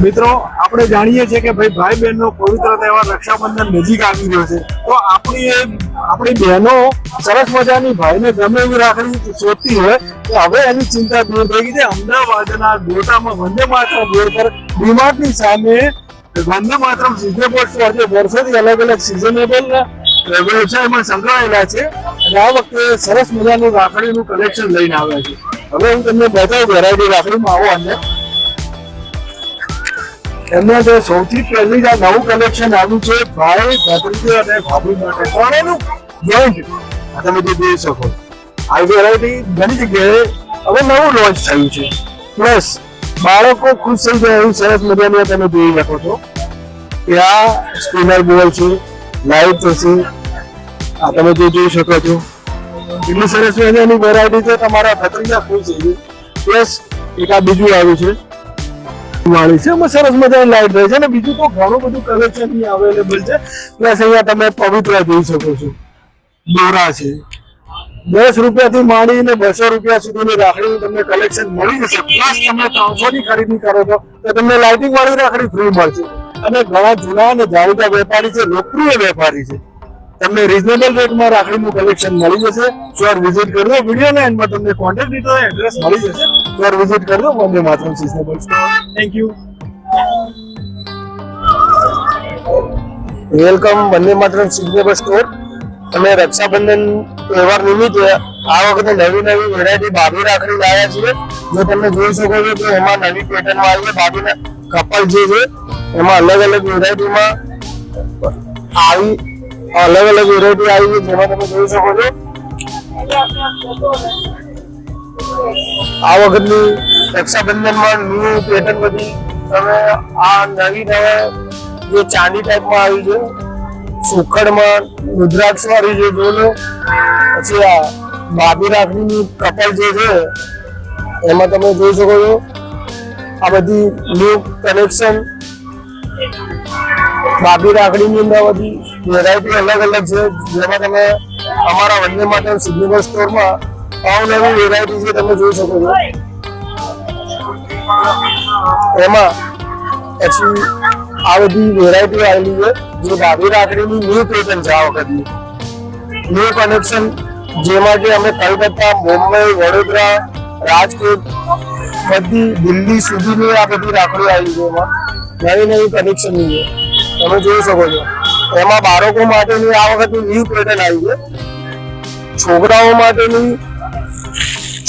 મિત્રો, આપણે જાણીએ છીએ કે ભાઈ ભાઈ બહેનનો પવિત્ર તહેવાર રક્ષાબંધન નજીક આવી રહ્યો છે. તો આપણી આપણી બહેનો સરસ મજાની ભાઈને ગમે એવી રાખડી શોધતી હોય, તો હવે એની ચિંતા દૂર થઈ ગઈ છે. અમદાવાદના ગોટામાં વંદે માતરમ રોડ પર ડીમાર્ટની સામે વંદે માતરમ સિઝનેબલ સ્ટોર જે વર્ષોથી અલગ અલગ સિઝનેબલ વ્યવસાયમાં સંકળાયેલા છે. અને આ વખતે સરસ મજાનું રાખડીનું કલેક્શન લઈને આવ્યા છે. હવે હું તમને બતાવું વેરાયટી રાખડીમાં આવો અંદર. એમના જે સૌથી પહેલી આ નવું કલેક્શન આવ્યું છે, ભાઈ, ભત્રીજો અને ભાભી માટે. ત્રણેયનું જોઈન્ટ તમે જે જોઈ શકો. આ વેરાયટી ઘણી જગ્યાએ હવે નવું લોન્ચ થયું છે. પ્લસ બાળકો ખુશ થઈ જાય એવું સરસ મજાની તમે જોઈ શકો છો. કે આ સ્પિનર બોલ છે લાઈટ થશે. આ તમે જે જોઈ શકો છો. એટલી સરસ મજાની વેરાયટી છે, તમારા ભત્રીજા ખુશ થઈ જાય. પ્લસ એક આ બીજું આવ્યું છે. વાળી છે. સરસ મજાની લાઈટ રહે છે અને બીજું તો ઘણું બધું કલેક્શન અહીં અવેલેબલ છે. પ્લસ અહીંયા તમે પવિત્ર જોઈ શકો છો. દોરા છે. દસ રૂપિયાથી માંડીને બસો રૂપિયા સુધીની રાખડી તમને કલેક્શન મળી જશે. પ્લસ તમે ત્રણસો ની ખરીદી કરો છો, તો તમને લાઇટિંગ વાળી રાખડી ફ્રી મળશે. અને ઘણા જૂના અને જાણીતા વેપારી છે, લોકપ્રિય વેપારી છે. તમને રીઝનેબલ રેટમાં રાખડીનું કલેક્શન મળી જશે. શ્યોર વિઝિટ કરજો. વિડીયોના એન્ડમાં તમને કોન્ટેક્ટ ડિટેલ એડ્રેસ મળી જશે. શ્યોર વિઝિટ કરજો Vande Mataram seasonable thank you welcome Vande Mataram seasonable store અમે રક્ષાબંધન તહેવાર નિમિત્તે આ વખતે નવી નવી વેરાયટી ભાભી રાખડી લાવ્યા છીએ. જો તમે જોઈ શકો છો કે એમાં નવી પેટર્ન આવી છે બાબીના કપલ જે છે એમાં અલગ અલગ વેરાયટીમાં આવી અલગ અલગ વેરાયટી આવી છે. જેમાં તમે જોઈ શકો છો. આ વખતની રક્ષાબંધનમાં ન્યુ પેટર્ન બધી તમે આ નવી નવા જે ચાંદી ટાઈપમાં આવી છે, સુખડમાં રુદ્રાક્ષ વાળી જે જોલો પછી આ બાબી રાખડીની કપલ જે છે, એમાં તમે જોઈ શકો છો આ બધી ન્યુ કનેક્શન બાબી રાખડીની અંદર બધી વેરાયટી અલગ અલગ છે, જેમાં તમે અમારા વંદે માતરમ સિગ્નેચર સ્ટોરમાં અવનવી વેરાયટી છે, તમે જોઈ શકો છો. એમાં પછી આ બધી વેરાયટી આવેલી છે, જે ડાબી રાખડીની ન્યૂ પેટર્ન છે આ વખતની. ન્યૂ કનેક્શન જેમાં કે અમે કલકત્તા, મુંબઈ, વડોદરા, રાજકોટ, બધી દિલ્હી સુધીની આ બધી રાખડી આવી છે એમાં. નવી નવી કનેક્શનની છે. તમે જોઈ શકો છો. એમાં બાળકો માટેની આ વખતની ન્યૂ પેટર્ન આવી છે. છોકરાઓ માટેની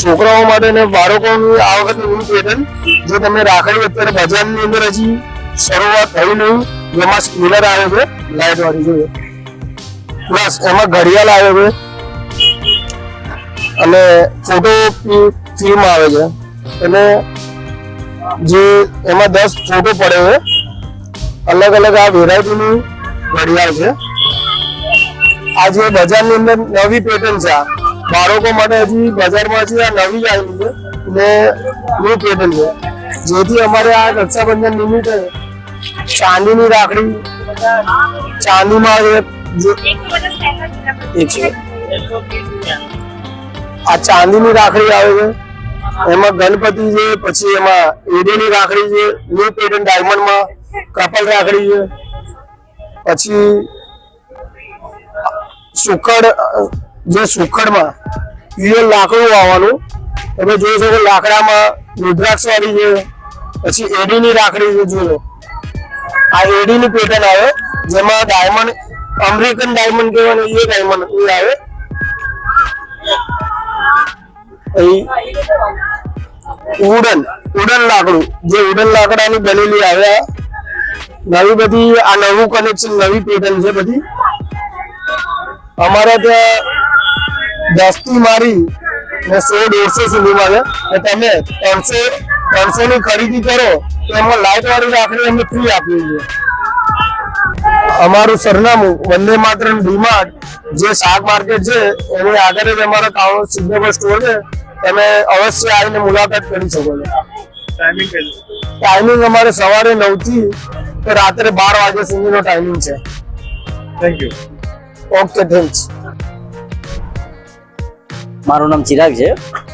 છોકરાઓ માટે ને બાળકોની આ વખતની ન્યૂ પેટર્ન જે તમે રાખડી અત્યારે બજારની અંદર હજી શરૂઆત થઈ નહીં, જેમાં સ્પિનર આવે છે લાઈટ વાળી જોઈએ. પ્લસ એમાં ઘડિયાળ આવે છે. અને ફોટો ફિલ્મ આવે છે. અને જે એમાં દસ ફોટો પડે છે, અલગ અલગ આ વેરાયટીની ઘડિયાળ છે. આ જે બજારની અંદર નવી પેટર્ન છે આ. બાળકો માટે હજી બજારમાં હજી આ નવી આવી છે ને ન્યુ પેટર્ન છે. જેથી અમારે આ રક્ષાબંધન નિમિત્તે ચાંદીની રાખડી, ચાંદીમાં આ ચાંદીની રાખડી આવે છે. એમાં ગણપતિ છે, પછી એમાં એડીની રાખડી છે ન્યુ પેટર્ન ડાયમંડમાં કપલ રાખડી છે. પછી સુખડ જે સુખડમાં પ્યુઅર લાકડું આવવાનું તમે જોઈ શકો લાકડામાં રુદ્રાક્ષ વાળી છે, પછી એડીની રાખડી છે જોયો આ એડીની પેટર્ન આવે, જેમાં ડાયમંડ અમેરિકન ડાયમંડ કહેવાય એ ડાયમંડ એ આવે. ઉડન વુડન લાકડું. જે ઉડન લાકડાની બનેલી આવે નવી બધી આ નવું કનેક્શન નવી પેટર્ન છે બધી. અમારા ત્યાં દસથી મારી ને સો દોઢસો સુધીમાં છે. તમે ત્રણસો ત્રણસો ની ખરીદી કરો તો એમાં લાઈટ વાળી રાખડી અમને ફ્રી આપીએ છીએ. અમારું સરનામું વંદે માત્ર ડીમાર્ટ જે શાક માર્કેટ છે એની આગળ જ અમારો ટાઉન સિગ્નેચર સ્ટોર છે. તમે અવશ્ય આવીને મુલાકાત કરી શકો છો. ટાઈમિંગ અમારે સવારે નવથી રાત્રે બાર વાગ્યા સુધીનો ટાઈમિંગ છે. થેન્ક યુ ઓકે થેન્ક્સ મારું નામ ચિરાગ છે.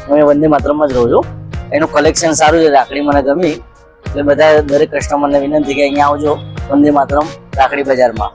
હું વંદે માત્રમાં જ રહું છું. એનું કલેક્શન સારું છે, રાખડી મને ગમી. એટલે બધા દરેક કસ્ટમરને વિનંતી કે અહીંયા આવજો વંદે માત્રમ રાખડી બજારમાં.